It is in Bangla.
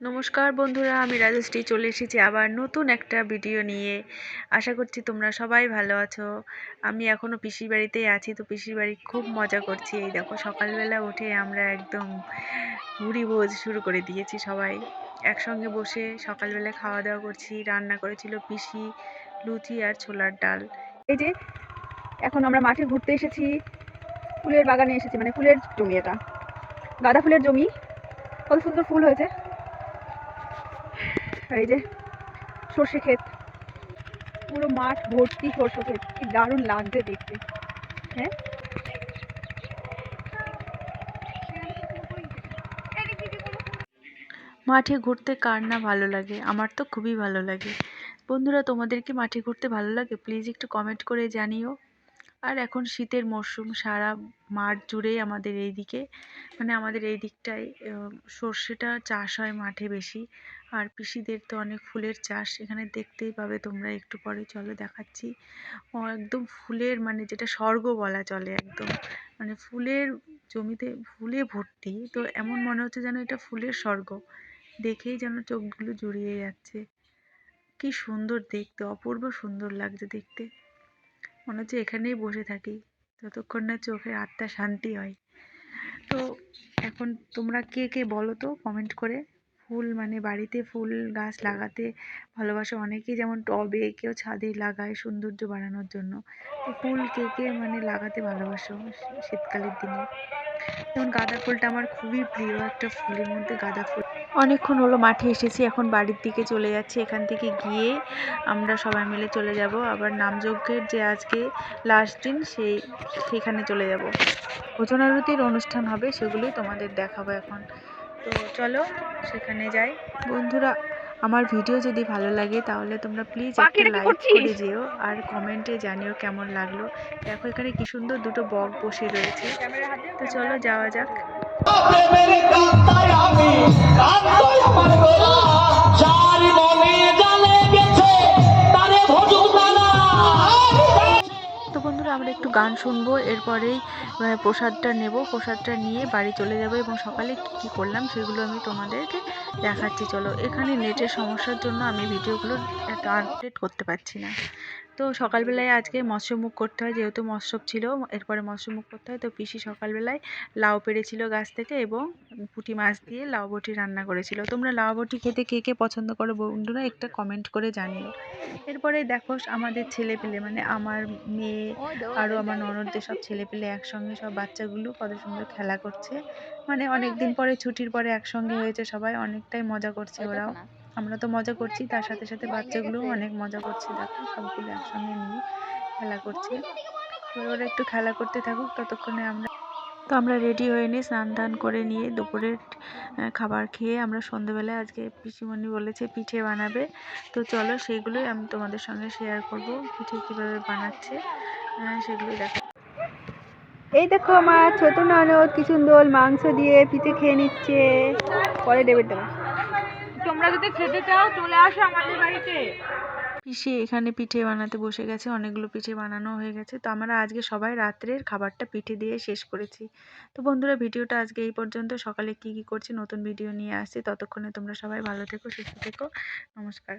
নমস্কার বন্ধুরা, আমি রাজশ্রী চলে এসেছি আবার নতুন একটা ভিডিও নিয়ে। আশা করছি তোমরা সবাই ভালো আছো। আমি এখনও পিসির বাড়িতেই আছি, তো পিসির বাড়ি খুব মজা করছি। এই দেখো, সকালবেলা উঠে আমরা একদম মুড়ি ভোজ শুরু করে দিয়েছি সবাই। একসঙ্গে বসে সকালবেলা খাওয়া দাওয়া করছি, রান্না করেছিল পিসি, লুচি আর ছোলার ডাল। এই যে, এখন আমরা মাঠে ঘুরতে এসেছি। ফুলের বাগানে এসেছি মানে ফুলের জমি এটা। গাঁদা ফুলের জমি। কত সুন্দর ফুল হয়েছে। এই যে সর্ষে ক্ষেত। পুরো মাঠ ভর্তি সর্ষে ক্ষেত। কি দারুণ লাগছে দেখতে। হ্যাঁ? মাঠে ঘুরতে কার না ভালো লাগে? আমার তো খুবই ভালো লাগে। বন্ধুরা, তোমাদের কি মাঠে ঘুরতে ভালো লাগে? প্লিজ একটু কমেন্ট করে জানিও। আর এখন শীতের মরশুম, সারা মাঠ জুড়েই আমাদের এই দিকে মানে আমাদের এই দিকটায় সর্ষেটা চাষ হয় মাঠে বেশি, আর পিসিদের তো অনেক ফুলের চাষ, এখানে দেখতেই পাবে তোমরা একটু পরে। চলো দেখাচ্ছি। একদম ফুলের মানে যেটা স্বর্গ বলা চলে একদম। মানে ফুলের জমিতে ফুলে ভর্তি, তো এমন মনে হচ্ছে যেন এটা ফুলের স্বর্গ। দেখেই যেন চোখগুলো জুড়িয়ে যাচ্ছে। কি সুন্দর দেখতে, অপূর্ব সুন্দর লাগছে দেখতে। মনে হচ্ছে এখানেই বসে থাকি। যতক্ষণ না চোখের আত্মা শান্তি হয়। তো এখন তোমরা কে কে বলো তো কমেন্ট করে। ফুল মানে বাড়িতে ফুল গাছ লাগাতে ভালোবাসে অনেকেই। যেমন টবে কেউ ছাদে লাগায় সৌন্দর্য বাড়ানোর জন্য। তো ফুল কে কে মানে লাগাতে ভালোবাসো শীতকালের দিনে? যেমন গাঁদা ফুলটা আমার খুবই প্রিয় একটা ফুলের মধ্যে গাঁদা ফুল অনেকক্ষণ হলো মাঠে এসেছি, এখন বাড়ির দিকে চলে যাচ্ছি। এখান থেকে গিয়ে আমরা সবাই মিলে চলে যাব। আবার নামযজ্ঞের যে আজকে লাস্ট দিন, সেই, সেখানে চলে যাব। ভোজনারতির অনুষ্ঠান হবে, সেগুলোই তোমাদের দেখাবো এখন। তো চলো, সেখানে যাই। বন্ধুরা আমার ভিডিও যদি ভালো লাগে তাহলে তোমরা প্লিজ একটা লাইক করে যেও আর কমেন্টে জানিও কেমন লাগল। দেখো এখানে কি সুন্দর দুটো বক বসে রয়েছে। তো চলো যাওয়া যাক। আমরা একটু গান শুনব, এরপরেই প্রসাদটা নেব। প্রসাদটা নিয়ে বাড়ি চলে যাব এবং সকালে কী কী করলাম সেগুলো আমি তোমাদেরকে দেখাচ্ছি। চলো, এখানে নেটের সমস্যার জন্য আমি ভিডিওগুলো আপডেট করতে পারছি না। তো সকালবেলায় আজকে মৎস্যমুখ করতে হয় যেহেতু মৎস্যব ছিল এরপরে মৎস্যমুখ করতে হয়। তো পিসি সকালবেলায় লাউ পেড়েছিল গাছ থেকে এবং পুঁটি মাছ দিয়ে লাউ বটি রান্না করেছিল। তোমরা লাউ বটি খেতে কে কে পছন্দ করো বন্ধুরা একটা কমেন্ট করে জানিও। এরপরে দেখো আমাদের ছেলে পেলে মানে আমার মেয়ে আরও আমার ননদদের সব ছেলে পেলে একসঙ্গে সব বাচ্চাগুলো কত সুন্দর খেলা করছে। মানে অনেক দিন পরে ছুটির পরে একসঙ্গে হয়েছে সবাই অনেকটাই মজা করছে ওরাও। আমরা তো মজা করছি, তার সাথে সাথে বাচ্চাগুলোও অনেক মজা করছে। দেখো, সবগুলো একসঙ্গে নিয়ে খেলা করছে। ওরা একটু খেলা করতে থাকুক, ততক্ষণে আমরা তো আমরা রেডি হয়ে নিয়ে স্নান টান করে নিয়ে দুপুরের খাবার খেয়ে আমরা সন্ধ্যেবেলায় আজকে পিসিমণি বলেছে পিঠে বানাবে। তো চলো সেগুলোই আমি তোমাদের সঙ্গে শেয়ার করব, পিঠে কীভাবে বানাচ্ছে সেগুলোই দেখা এই দেখো আমার ছোট ননদ কি সুন্দর মাংস দিয়ে পিঠে খেয়ে নিচ্ছে। পরে দেবে দেবে। তোমরা যদি খেতে চাও, চলে আসো আমাদের বাড়িতে। পিসি এখানে পিঠে বানাতে বসে গেছে, অনেকগুলো পিঠে বানানো হয়ে গেছে। তো আমরা আজকে সবাই রাত্রের খাবারটা পিঠে দিয়ে শেষ করেছি। তো বন্ধুরা, ভিডিওটা আজকে এই পর্যন্ত। সকালে কি কি করছি নতুন ভিডিও নিয়ে আসছি। ততক্ষণে তোমরা সবাই ভালো থেকো, সুস্থ থেকো। নমস্কার।